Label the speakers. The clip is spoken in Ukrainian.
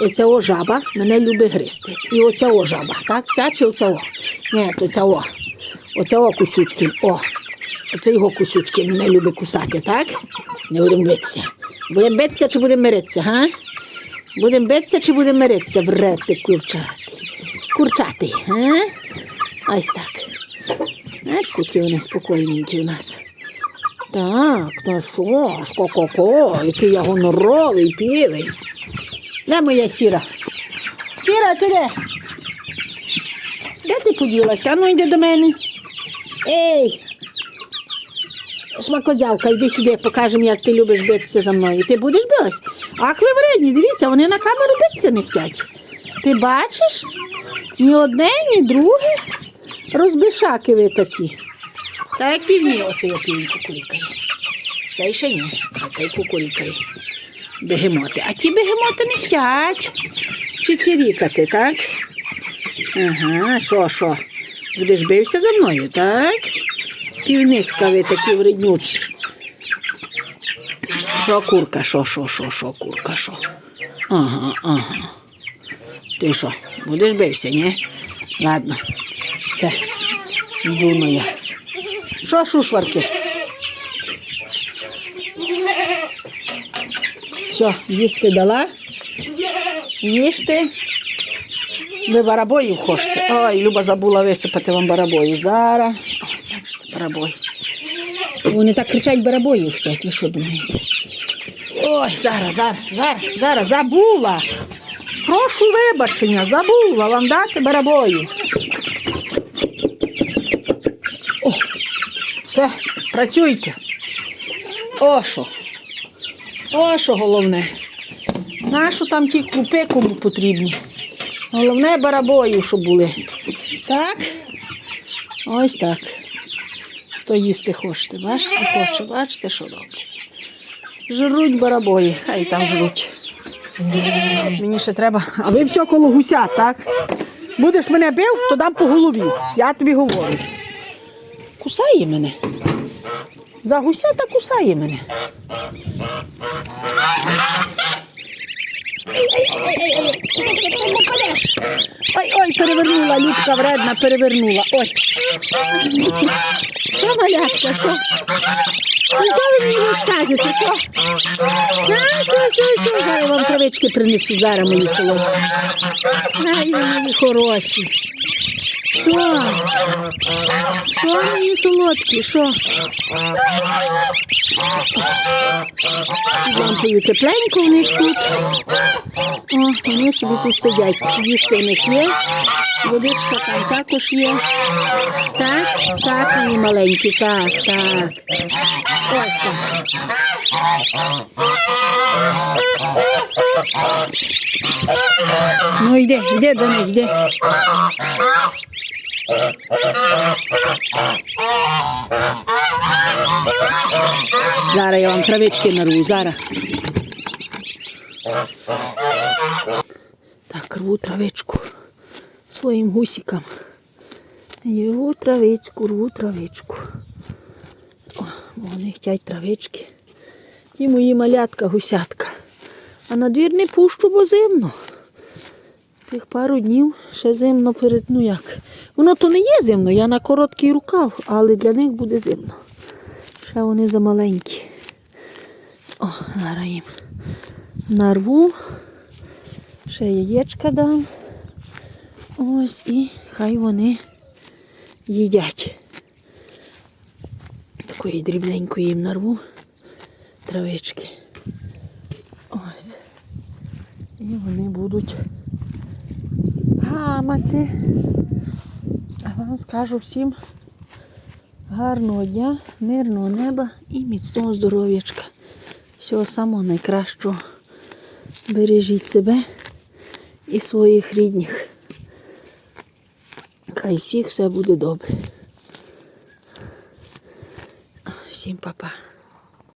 Speaker 1: оця о жаба мене любить гризти. І оця о жаба, так? Ця чи оця о? Ні, то ця о. Оця о кусючки. О. Оце його кусючки мене любить кусати, так? Не будемо битися. Будемо битися чи будемо миритися, га? Будемо битися чи будемо миритися, врети курчатий. Курчатий, га? Ось так. Бачите, які вони спокійненькі у нас. Так, то що ж, ко-ко-ко, який я гоноровий, півий. Де моя сіра? Сіра, ти де? Де ти поділася? Ну йди до мене. Ей! Шмакодявка, йди сюди, покажемо, як ти любиш битися за мною. Ти будеш билась? Ах, ви вредні, дивіться, вони на камеру битися не хочуть. Ти бачиш? Ні одне, ні друге. Розбишаки ви такі. Та як півні, оцей півень кукурікає. Цей ще ні, а цей кукурікає. Бегемоти. А ті бегемоти не хочуть. Чичирікати, так? Ага, що, що? Будеш бився за мною, так? Півниська ви такі вреднючі. Що курка, що, що, що, що, курка, що? Ага, ага. Ти що, будеш бився, ні? Ладно, все, йду. Що шушварки? Все, їсти дала? Їсти? Ви барабою хочете? Ой, Люба забула висипати вам барабою. Зараз. О, бачите, барабой. Вони так кричать барабою хочуть, ви що думаєте? Ой, зараз, зараз, зараз, зараз, забула. Прошу вибачення, забула вам дати барабою. О, все, працюйте. О, що. О, що головне. Нащо там ті крупи кому потрібні? Головне барабою, щоб були. Так? Ось так. Хто їсти хоче, бачите, хоче, бачите, що роблять. Жруть барабої, хай там жруть. Мені ще треба. А ви все коло гуся, так? Будеш мене бив, то дам по голові. Я тобі говорю. Кусає мене. За гуся та кусає мене. Ой, ой, перевернула, Любка вредна, перевернула. Ой. Що, малятка, що? Ну, що ви мені розказуєте, що? А, що, що, що? Зараз я вам травички принесу, зараз мої солодкі. Ай, ви мої хороші. Що? Що мої солодкі, що? Лампою тепленько в них тут. О, вони собі тут сидять. Їсти в них є. Водичка там також є. Так, так, мої маленькі, так, так. Ось так. Ну йди, йди до них, йди. Зараз я вам травички нарву, зараз. Так, рву травичку своїм гусикам. Рву травичку, рву травичку. О, вони хочуть травички. Ті мої малятка, гусятка. А на двір не пущу, бо зимно. Тих пару днів ще зимно перед, ну як. Воно то не є зимно, я на короткий рукав, але для них буде зимно. Ще вони замаленькі. О, зараз їм нарву. Ще яєчка дам. Ось і хай вони їдять. Такої дрібненької їм нарву травички. І вони будуть гамати. А вам скажу всім гарного дня, мирного неба і міцного здоров'ячка. Всього самого найкращого. Бережіть себе і своїх рідних. Хай всіх все буде добре. Всім па-па.